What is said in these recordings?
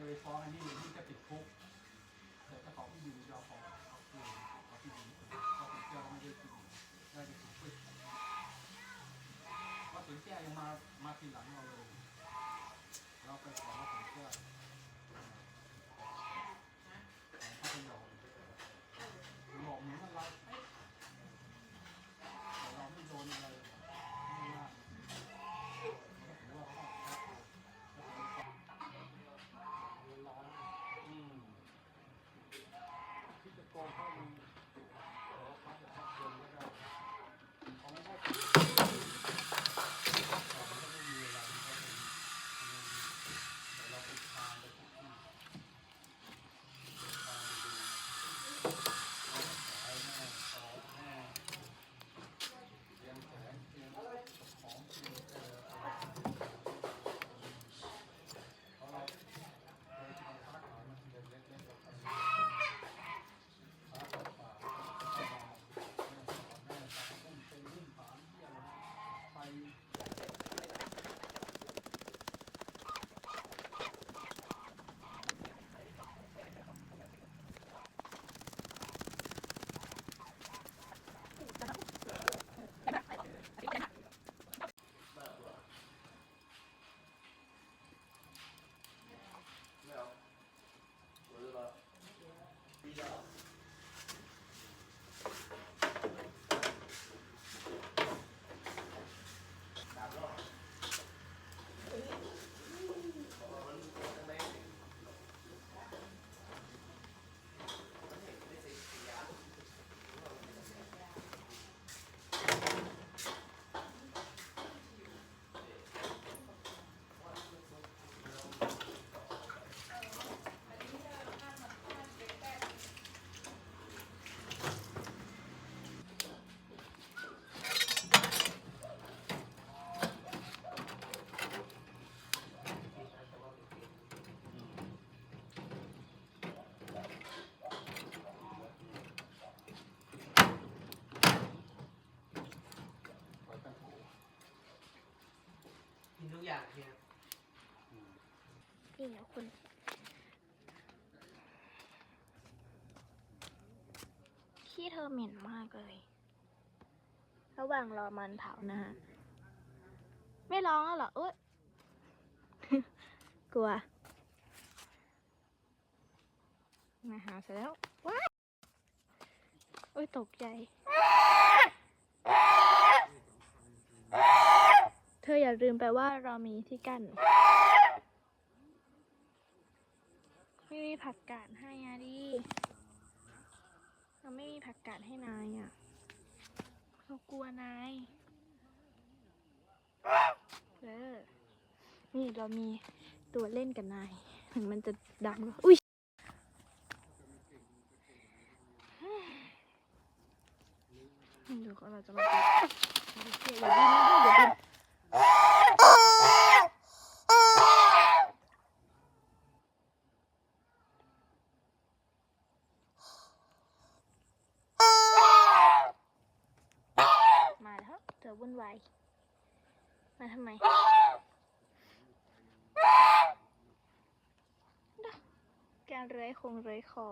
เลยฟ้องอันนี้ที่จะติดคุกแต่เจ้าของที่ดินยอมฟ้องเอาคืนเอาที่ดินเพราติดเจ้าไม่ได้ที่ดินได้จะถูกปิดว่าถึงแก้ยังมามาทีหลังเราเลย เราไปขอว่าถึงแก้เนี่นะคุณขี้เธอเหม็นมากเลย ระหว่างรอมันเผานะฮะ ไม่ร้องแล้วเหรอเอ้ยกลัวมาหาซะแล้วว้ายโอ้ยตกใจ เธออย่าลืมไปว่าเรามีที่กั้น ไม่มีผักกาดให้อะดิเราไม่มีผักกาดให้นายอะเรากลัวนายเออนี่เรามีตัวเล่นกับนายถึงมันจะดังอุ้ยเดี๋ยวเราจะมาปิดอย่าดิ้นนะอย่าดิ้น มาแล้วเธอวุ่นวาย มาทำไม การเลื้อย คงเลื้อยคอ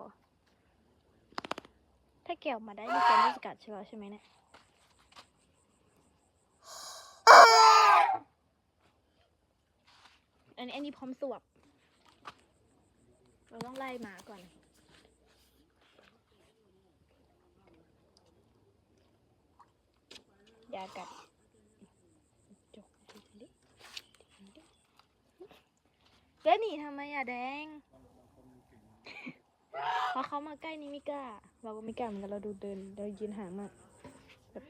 ถ้าแกะออกมาได้นี่แกไม่สกัดใช่ไหมใช่ไหมเนี่ย อันนี้อันนี้พร้อมสวบ เราต้องไล่หมาก่อนยากัดจกดิแล้วหนีทำไมอะแดง เพราะเขามาใกล้นี้ไม่กล้า เราก็ไม่กล้าเหมือนกันเราดูเดินเรายืนห่างมากแบบ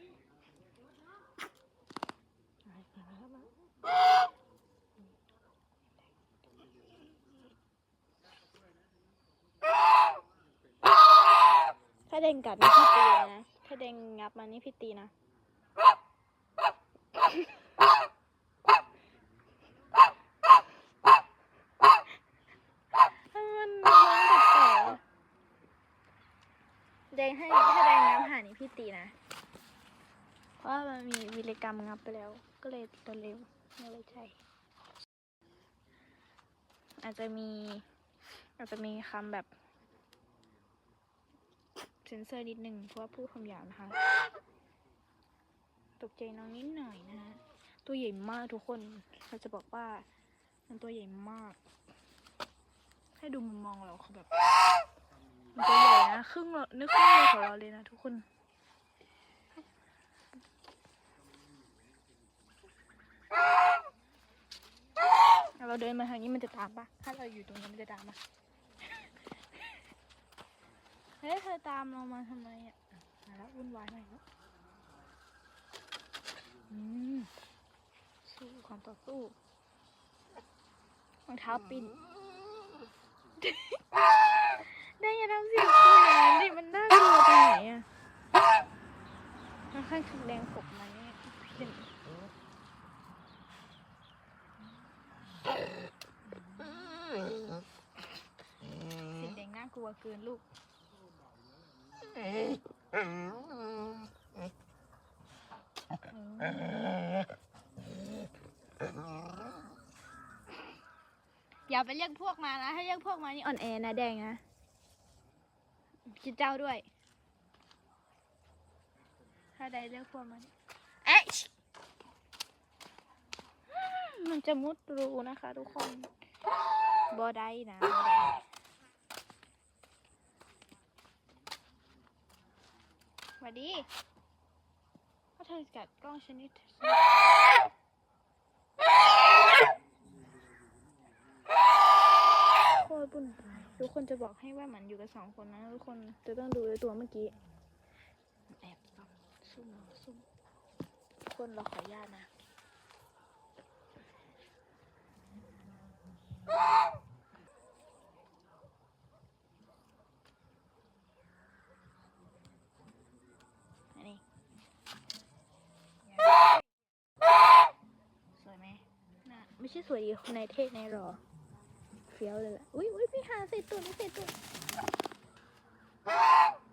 ถ้าแดงกัดนี่พี่ตีนะ ถ้าแดงงับมานี่พี่ตีนะ มันร้องแปลกๆอะแดงให้ถ้าแดง ที่ตีนะ เพราะมันมีวิริกรรมงับไปแล้ว ก็เลยตัวเร็วไม่เลยใช่อาจจะมี อาจจะมีคำแบบเซนเซอร์นิดหนึ่งเพราะว่าพูดคำหยาบนะคะ ตกใจน้องนิดหน่อยนะฮะ ตัวใหญ่มากทุกคน เราจะบอกว่า มันตัวใหญ่มาก ให้ดูมุมมองเราคือแบบ มันตัวใหญ่นะ ครึ่งเรานึกครึ่งเลยของเราเลยนะทุกคน เราเดินมาทางนี้มันจะตามปะถ้าเราอยู่ตรงนี้มันจะตามปะเฮ้ยเธอตามเรามาทำไมอะมาแล้ววุ่นวายหน่อยแล้วอืมสู้ความต่อสู้รองเท้าปิ้นได้อยังทำเสียงตัวอย่างนั้นดิมันน่ากลัวไปไหนอะข้างๆคือแดงขบมาเนี่ยเห็นสีแดงน่า กลัวเกินลูกอย่าไปเรียกพวกมานะถ้าเรียกพวกมานี่อ่อนแอนะแดงนะคิดเจ้าด้วย ถ้าใดเรียกพวกมานี่เอ๊ะมันจะมุดรูนะคะทุกคนบอได้นะบ่ได้ สวัสดีถ้าเธอกัดกล้องชนิดโคตรบุญทุกคนจะบอกให้ว่ามันอยู่กันสองคนนะทุกคนจะต้องดูในตัวเมื่อกี้แอบส่องซุ่มซุ่มคนเราขออนุญาตนะ อันนี้ สวยไหมน่ะไม่ใช่สวยดีคนในเท่ในรอ เฟี้ยวเลยแหละอุ้ยอุ้ยพี่หาใส่ตุ่นใส่ตุ่น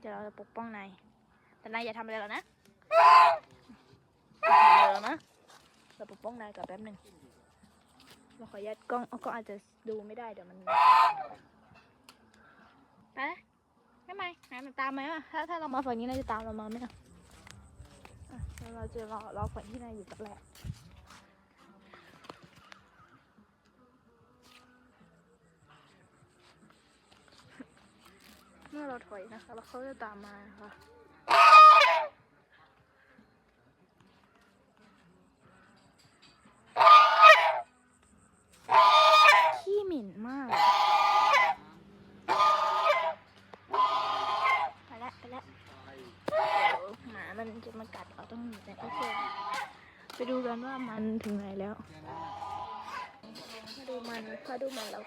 เดี๋ยวเราจะปกป้องนายแต่นายอย่าทำอะไรเรานะอย่าทำอะไรเรานะเราปกป้องนายกับแป๊บหนึ่งเราขอยัดกล้องเอาก็อาจจะดูไม่ได้เดี๋ยวมันไปนะไม่ไม่นายมันตามไหมอะถ้าถ้าเรามาฝั่งนี้นายจะตามเรามาไหมอะ เราจะรอรอฝั่งที่นายอยู่กับแหละเมื่อเราถอยนะคะ แล้วเขาจะตามมาค่ะขี้เหม็นมาก ไปละไปละเดี๋ยวหมามันจะมากัดเราต้องหนีแต่ก็คือไปดูกันว่ามันถึงไหนแล้ว มาดูมันมา ดูมันเรา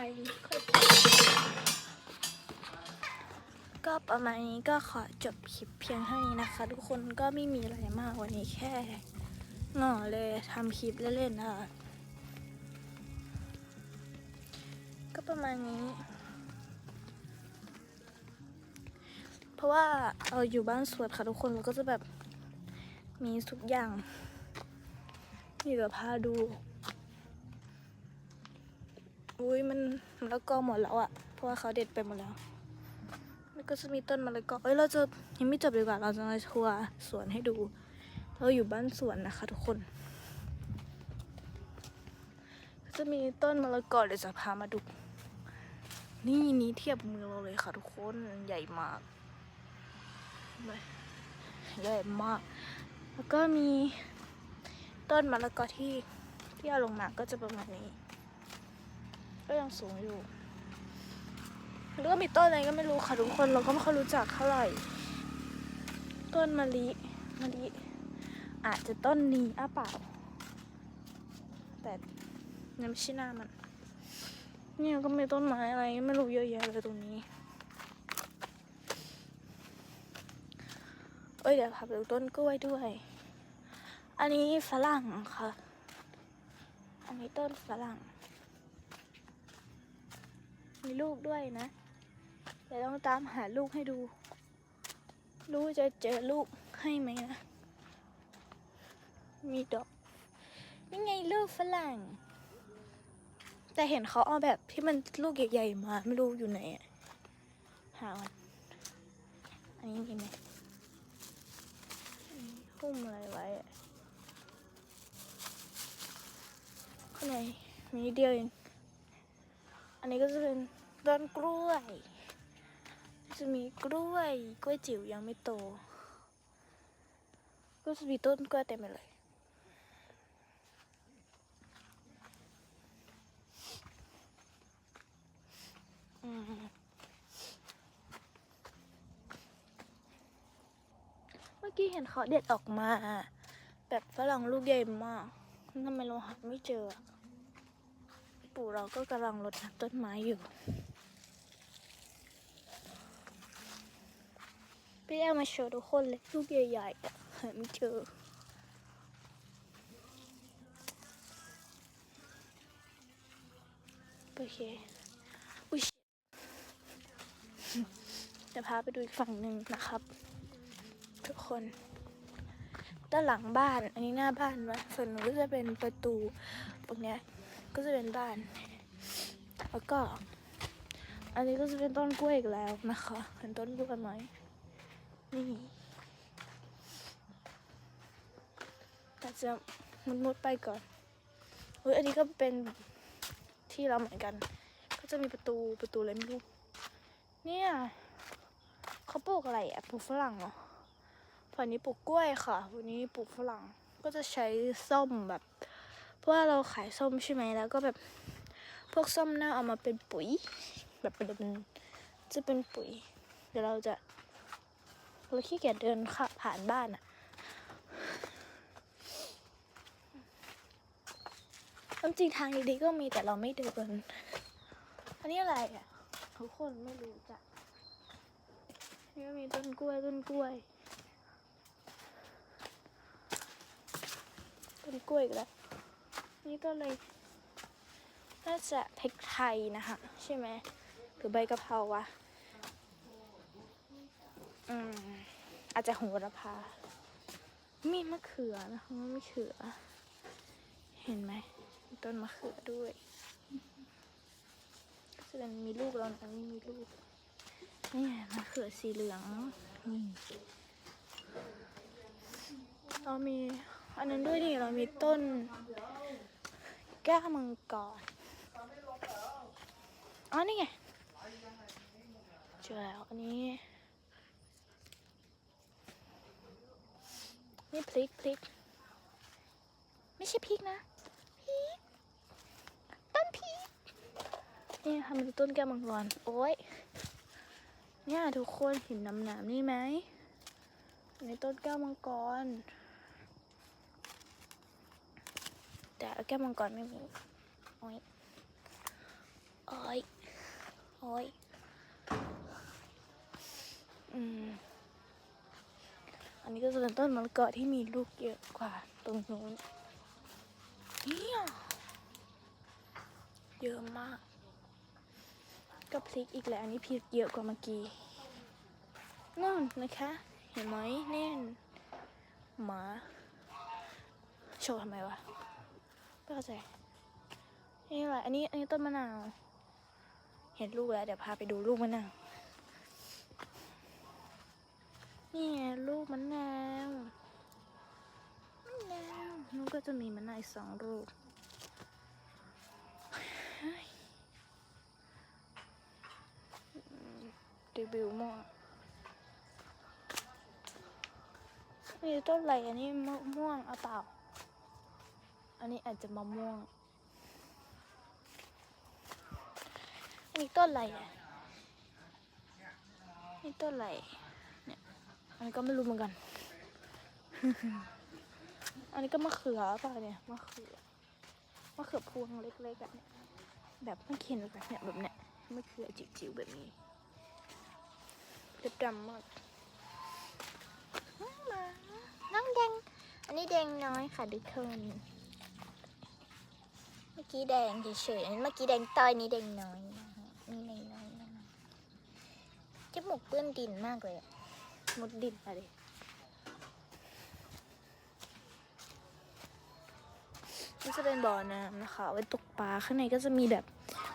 ไฟค่อยก็ประมาณนี้ก็ขอจบคลิปเพียงเท่านี้นะคะ ทุกคนก็ไม่มีอะไรมากวันนี้แค่หน่อเลยทำคลิปเล่นๆนะคะก็ประมาณนี้ เพราะว่าเราอยู่บ้านสวนค่ะทุกคนเราก็จะแบบมีทุกอย่าง มีแบบพาดู อุ้ยมันมะละกอหมดแล้วอะเพราะว่าเขาเด็ดไปหมดแล้วแล้วก็จะมีต้นมะละกอเอ้ยเราจะยังไม่จบดีกว่าเราจะมาทัวร์สวนให้ดู เราอยู่บ้านสวนนะคะ ทุกคน ก็จะมีต้นมะละกอเดี๋ยวจะพามาดู นี่นี้เทียบมือเราเลยค่ะ ทุกคนใหญ่มากใหญ่มาก แล้วก็มีต้นมะละกอที่ที่เอาลงมาก็จะประมาณนี้ ก็ยังสูงอยู่แล้วก็มีต้นอะไรก็ไม่รู้ค่ะทุกคนเราก็ไม่ค่อยรู้จักเท่าไหร่ ต้นมะลิมะลิอาจจะต้นนี้อ้าเปล่า แต่ยังไม่ใช่หน้ามันเนี่ยก็มีต้นไม้อะไรไม่รู้เยอะแยะเลยตรงนี้ เอ้ยเดี๋ยวพาไปดูต้นกล้วยด้วย อันนี้ฝรั่งค่ะ อันนี้ต้นฝรั่ง มีลูกด้วยนะเดี๋ยวต้องตามหาลูกให้ดู รู้จะเจอลูกให้ไหมนะ มีดอกนี่ไงลูกฝรั่ง แต่เห็นเขาเอาแบบที่มันลูกใหญ่ๆมาไม่รู้อยู่ไหนอะหาวันอันนี้มีไหมหุ้มอะไรไว้ข้างในมีนิดเดียวเอง อันนี้ก็จะเป็น ต้นกล้วย จะมีกล้วยกล้วยจิ๋วยังไม่โต ก็จะมีต้นกล้วยเต็มไปเลย อืมเมื่อกี้เห็นเขาเด็ดออกมา แบบฝรั่งลูกใหญ่มากทำไมเราหาไม่เจอ ปู่เราก็กำลังรดน้ำต้นไม้อยู่ พี่เอามาโชว์ทุกคนเลยลูกใหญ่ๆอะหาไม่เจอโอเคอุ้ยจะพาไปดูอีกฝั่งหนึ่งนะครับ ทุกคนด้านหลังบ้าน อันนี้หน้าบ้านวะส่วนก็จะเป็นประตูตรงเนี้ยก็จะเป็นบ้าน แล้วก็ อันนี้ก็จะเป็นต้นกล้วยอีกแล้วนะคะเห็นต้นกล้วยไหม นี่แต่จะมุดไปก่อนเฮ้ยอันนี้ก็เป็นที่เราเหมือนกัน ก็จะมีประตูประตูอะไรไม่รู้เนี่ยเขาปลูกอะไรอะปลูกฝรั่งเหรอฝั่งนี้ปลูกกล้วยค่ะฝั่งนี้ปลูกฝรั่งก็จะใช้ส้มแบบ เพราะว่าเราขายส้มใช่ไหมแล้วก็แบบพวกส้มน่าเอามาเป็นปุ๋ย แบบเป็นจะเป็นปุ๋ย เดี๋ยวเราจะ เราขี้เกียจเดินค่ะผ่านบ้านอะความจริงทางดีๆก็มีแต่เราไม่เดิน อันนี้อะไรอะ ทุกคนไม่รู้จักนี่ก็มีต้นกล้วยต้นกล้วย ต้นกล้วยอีกแล้วนี่ก็เลยน่าจะพริกไทยนะคะใช่ไหมหรือใบกะเพราวะ อืมอาจจะโหระพา มีมะเขือนะคะมะเขือ เห็นไหมต้นมะเขือด้วยแสดงมีลูกแล้วนะนี่มีลูกนี่มะเขือสีเหลืองนี่เรามี อันนั้นด้วยดิเรามีต้น แก้วมังกรอ๋อนี่ไงเจอแล้วอันนี้ นี่พริกพริก ไม่ใช่พริกนะพริกต้นพริกนี่ทำเป็นต้นแก้วมังกรโอ้ยเนี่ยทุกคนเห็นน้ำหนามนี่ไหมอันต้นแก้วมังกร แต่แก้วมังกรไม่มีโอ้ยโอ้ยโอ้ยอืม อันนี้ก็จะเป็นต้นมะละกอที่มีลูกเยอะกว่าตรงนู้นเนี่ยเยอะมาก ก็พลิกอีกแล้วอันนี้พลิกเยอะกว่าเมื่อกี้นั่นนะคะ เห็นไหมแน่นหมาโชว์ทำไมวะไม่เข้าใจนี่อะไรอันนี้อันนี้ต้นมะนาว เห็นลูกแล้ว เดี๋ยวพาไปดูลูกมะนาว นี่ไงลูกมะนาวมะนาวลูกก็จะมีมะนาวอีกสองลูกเฮ้ยอืมรีวิวมั่วมีต้นอะไรอันนี้มะม่วงเอาเปล่า อันนี้อาจจะมะม่วงอันนี้ต้นอะไรอะนี่ต้นอะไร อันนี้ก็ไม่รู้เหมือนกัน อันนี้ก็มะเขือป่ะเนี่ยมะเขือมะเขือพวงเล็กๆอะเนี่ยแบบไม่เข็นแบบเนี่ยแบบเนี้ยมะเขือจิ๋วๆแบบนี้เล็บดำมากมาน้องแดง อันนี้แดงน้อยค่ะทุกคนเมื่อกี้แดงเฉยๆอันเมื่อกี้แดงต้อยนี่แดงน้อยนี่แดงน้อยนะจมูกเปื้อนดินมากเลยอะ มุดดินอะไรนี่จะเป็นบ่อน้ำนะคะไว้ตกปลาข้างในก็จะมีแบบ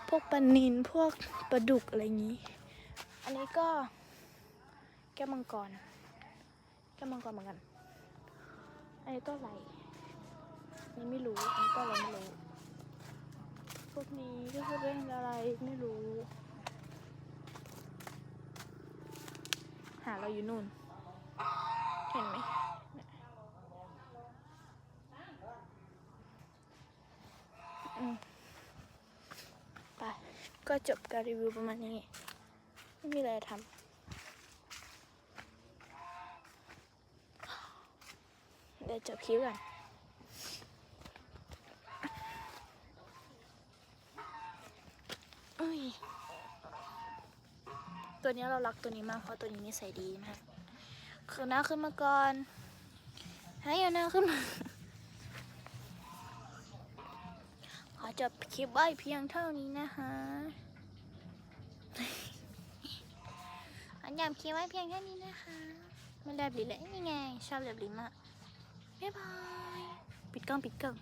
พวกปลานินพวกปลาดุกอะไรอย่างนี้ อันนี้ก็แก้วมังกร แก้วมังกรเหมือนกัน อันนี้ก็อะไรนนี้ไม่รู้ อันนี้ก็อะไรไม่รู้ พวกนี้ก็จะเป็นอะไรไม่รู้ หาเราอยู่นู่น เห็นไหมไป ก็จบการรีวิวประมาณนี้ ไม่มีอะไรทำเดี๋ยวจบคลิปก่อนอุ้ยตัวนี้เรารักตัวนี้มากเพราะตัวนี้นิสัยดีมาก คือหน้าขึ้นมาก่อน ให้เอาหน้าขึ้นมา ขอจบคลิปไว้เพียงเท่านี้นะคะขอจบคลิปไว้เพียงเท่นี้นะคะไม่แลบลิ้นเลยนี่ไง ชอบแลบลิ้นมากบ๊ายบาย ปิดกล้อง ปิดกล้อง